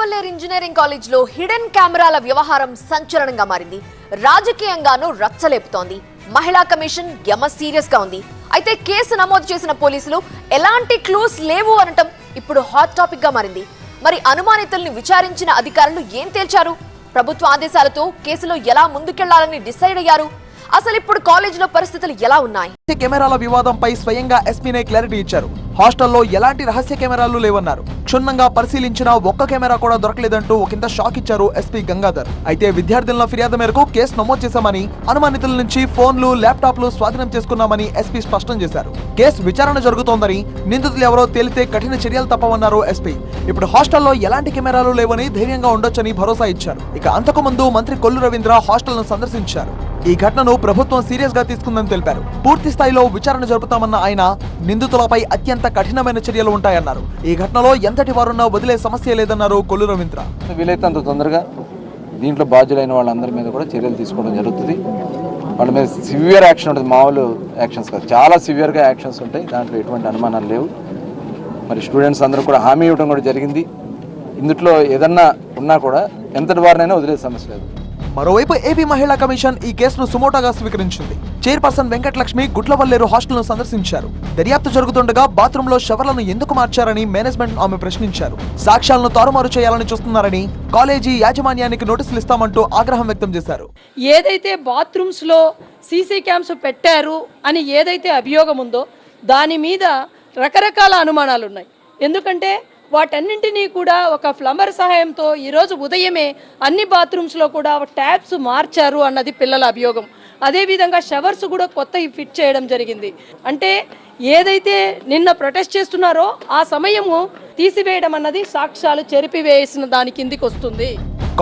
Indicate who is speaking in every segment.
Speaker 1: Gudlavalleru engineering కాలేజ్లో hidden కెమెరాల వ్యవహారం సంచలనంగా మారింది. రాజకీయంగానూ రచ్చలేపుతోంది. మహిళా కమిషన్ యమ సీరియస్గా ఉంది. అయితే కేసు నమోదు చేసిన పోలీసులు ఎలాంటి క్లూస్ లేవు అనటం ఇప్పుడు హాట్ టాపిక్గా మారింది. మరి అనుమానితుల్ని విచారించిన అధికారులు ఏం తేల్చారు? ప్రభుత్వ ఆదేశాలతో కేసులో ఎలా ముందుకెళ్ళాలని డిసైడ్ అయ్యారు? అసలు ఇప్పుడు కాలేజీలో పరిస్థితులు ఎలా ఉన్నాయి?
Speaker 2: కెమెరాల వివాదంపై స్వయంగా ఎస్పీనే క్లారిటీ ఇచ్చారు. హాస్టల్లో ఎలాంటి రహస్య కెమెరాలు లేవన్నారు? క్షుణ్ణంగా పరిశీలించిన ఒక్క కెమెరా కూడా దొరకలేదంటూ ఒకంత షాక్ ఇచ్చారు ఎస్పీ గంగాధర్. అయితే విద్యార్థుల ఫిర్యాదు మేరకు కేసు నమోదు చేశామని అనుమానితుల నుంచి ఫోన్లు ల్యాప్టాప్లు స్వాధీనం చేసుకున్నామని ఎస్పీ స్పష్టం చేశారు. కేసు విచారణ జరుగుతోందని నిందితులు ఎవరో తేలితే కఠిన చర్యలు తప్పవన్నారు ఎస్పీ. ఇప్పుడు హాస్టల్లో ఎలాంటి కెమెరాలు లేవని ధైర్యంగా ఉండొచ్చని భరోసా ఇచ్చారు. ఇక అంతకు ముందు మంత్రి కొల్లు రవీంద్ర హాస్టల్ను సందర్శించారు. ఈ ఘటనను ప్రభుత్వం సీరియస్గా తీసుకుందని తెలిపారు. పూర్తి స్థాయిలో విచారణ జరుపుతామన్న ఆయన నిందితులపై అత్యంత కఠినమైన చర్యలు ఉంటాయన్నారు. ఈ ఘటనలో ఎంతటి వారున్నా వదిలే సమస్య లేదన్నారు కొల్లు రవీంద్ర.
Speaker 3: వీలైతే అంత తొందరగా దీంట్లో బాధ్యులైన వాళ్ళందరి మీద కూడా చర్యలు తీసుకోవడం జరుగుతుంది. వాళ్ళ మీద సివియర్ యాక్షన్ ఉంటుంది మామూలు యాక్షన్స్ కాదు. చాలా సివియర్గా యాక్షన్స్ ఉంటాయి దాంట్లో ఎటువంటి అనుమానాలు లేవు. మరి స్టూడెంట్స్ అందరూ కూడా హామీ ఇవ్వడం కూడా జరిగింది. ఇందులో ఏదన్నా ఉన్నా కూడా ఎంతటి వారినైనా వదిలే సమస్య లేదు.
Speaker 2: మరోవైపు ఏపీ మహిళా కమిషన్ ఈ కేసును సుమోటోగా స్వీకరించింది. చైర్పర్సన్ వెంకటలక్ష్మి గుట్లవల్లేరు హాస్టల్ను సందర్శించారు. దర్యాప్తు జరుగుతుండగా బాత్రూంలో షవర్లను ఎందుకు మార్చారని మేనేజ్మెంట్ ఆమె ప్రశ్నించారు. సాక్ష్యాలను తారుమారు చేయాలని చూస్తున్నారని కాలేజీ యాజమాన్యానికి నోటీసులు ఇస్తామంటూ ఆగ్రహం వ్యక్తం చేశారు.
Speaker 4: ఏదైతే బాత్రూమ్స్లో సీసీ క్యామ్స్ పెట్టారు అని ఏదైతే అభియోగం ఉందో దాని మీద రకరకాల అనుమానాలు ఉన్నాయి ఎందుకంటే వాటన్నింటినీ కూడా ఒక ప్లంబర్ సహాయంతో ఈరోజు ఉదయమే అన్ని బాత్రూమ్స్లో కూడా ట్యాప్స్ మార్చారు అన్నది పిల్లల అభియోగం. అదేవిధంగా షవర్స్ కూడా కొత్తవి ఫిట్ చేయడం జరిగింది. అంటే ఏదైతే నిన్న ప్రొటెస్ట్ చేస్తున్నారో ఆ సమయము తీసివేయడం అన్నది సాక్ష్యాలు చెరిపివేసిన దాని కిందికి వస్తుంది.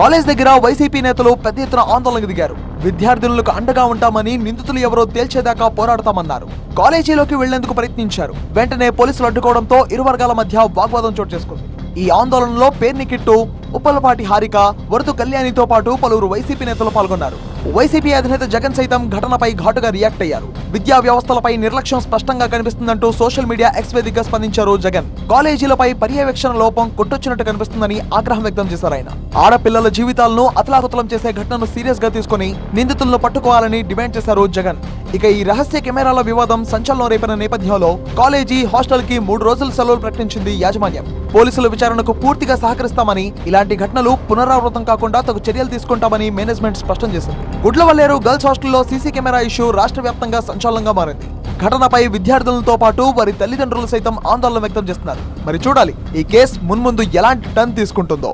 Speaker 2: కాలేజ్ దగ్గర వైసీపీ నేతలు పెద్ద ఎత్తున ఆందోళనకు దిగారు. విద్యార్థులకు అండగా ఉంటామని నిందితులు ఎవరో తేల్చేదాకా పోరాడతామన్నారు. కాలేజీలోకి వెళ్ళేందుకు ప్రయత్నించారు. వెంటనే పోలీసులు అడ్డుకోవడంతో ఇరు వర్గాల మధ్య వాగ్వాదం చోటు చేసుకుంది. ఈ ఆందోళనలో పేర్ని కిట్టు ఉప్పలపాటి హారిక వరద కళ్యాణితో పాటు పలువురు వైసీపీ నేతలు పాల్గొన్నారు. వైసీపీ అధినేత జగన్ సైతం ఘటనపై ఘాటుగా రియాక్ట్ అయ్యారు. విద్యా వ్యవస్థలపై నిర్లక్ష్యం స్పష్టంగా కనిపిస్తుందంటూ సోషల్ మీడియా ఎక్స్ వేదికగా స్పందించారు జగన్. కాలేజీలపై పర్యవేక్షణ లోపం కొట్టొచ్చినట్టు కనిపిస్తుందని ఆగ్రహం వ్యక్తం చేశారు ఆయన. ఆడపిల్లల జీవితాలను అతలాకుతలం చేసే ఘటనను సీరియస్గా తీసుకుని నిందితులను పట్టుకోవాలని డిమాండ్ చేశారు జగన్. ఇక ఈ రహస్య కెమెరాల వివాదం సంచలనం రేపిన నేపథ్యంలో కాలేజీ హాస్టల్కి మూడు రోజుల సెలవులు ప్రకటించింది యాజమాన్యం. పోలీసుల విచారణకు పూర్తిగా సహకరిస్తామని ఇలాంటి ఘటనలు పునరావృతం కాకుండా తగు చర్యలు తీసుకుంటామని మేనేజ్మెంట్ స్పష్టం చేసింది. గుడ్లవల్లేరు గర్ల్స్ హాస్టల్లో సీసీ కెమెరా ఇష్యూ రాష్ట్ర వ్యాప్తంగా సంచలనంగా మారింది. ఘటనపై విద్యార్థులతో పాటు వారి తల్లిదండ్రులు సైతం ఆందోళన వ్యక్తం చేస్తున్నారు. మరి చూడాలి ఈ కేసు మున్ముందు ఎలాంటి టర్న్ తీసుకుంటుందో.